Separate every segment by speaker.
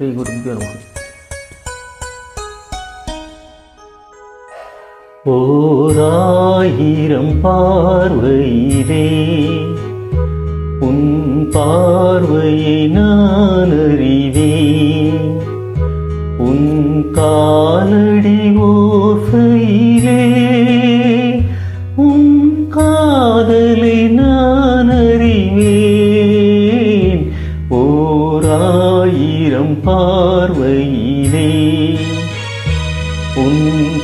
Speaker 1: ஸ்ரீ குருபியோ நமः ஓராயிரம் பார்வையிலே உன் பார்வையை நான் அறிவேன் உன் காலடி ஓராயிரம் பார்வையிலே உன்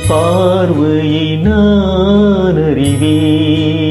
Speaker 1: பார்வையை நான் அறிவேன்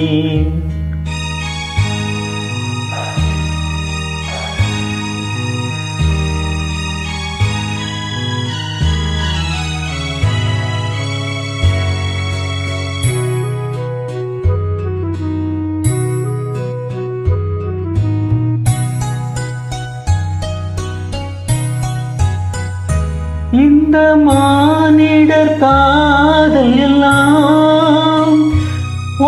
Speaker 1: இந்த மானிடர் காதல் எல்லாம்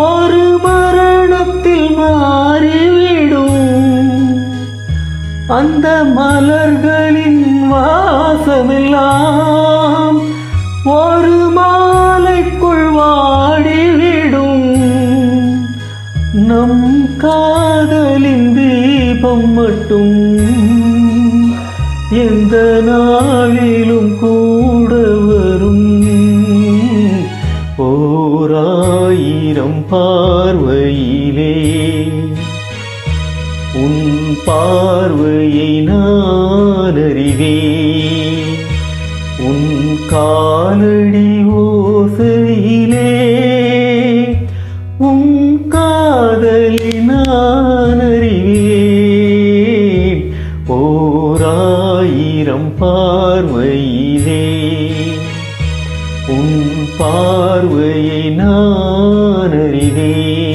Speaker 1: ஒரு மரணத்தில் மாறிவிடும். அந்த மலர்களின் வாசமெல்லாம் ஒரு மாலைக்குள் வாடிவிடும். நம் காதலின் தீபம் மட்டும் எந்த நாளிலும் கூட பார்வையை நான் அறிவேன் உன் காலடி ஓசையிலே உன் காதலி நான் அறிவேன் ஓராயிரம் பார்வையிலே உன் பார்வையை நான் அறிவேன்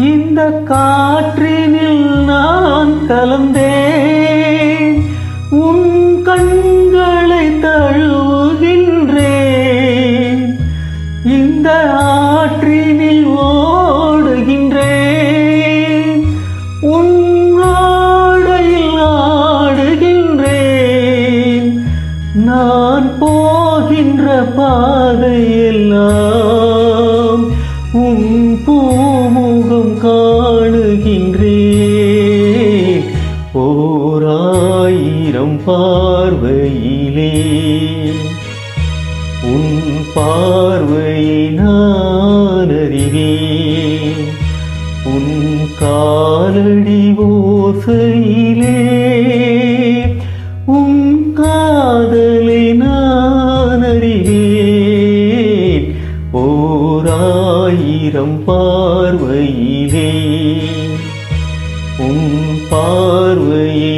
Speaker 1: இந்த காற்றினில் நான் கலந்தேன். உன் கண்களை தழுவுகின்றேன். இந்த ஆற்றினில் ஓடுகின்றேன். உன் ஆடையில் ஆடுகின்றேன். நான் போகின்ற பாதையெல்லாம் பூமுகம் காணுகின்றேன். ஓராயிரம் பார்வையிலே. உன் பார்வையை நான் அறிவேன். உன் காலடி ஓசையிலே. ஆயிரம் பார்வையிலே உம் பார்வையை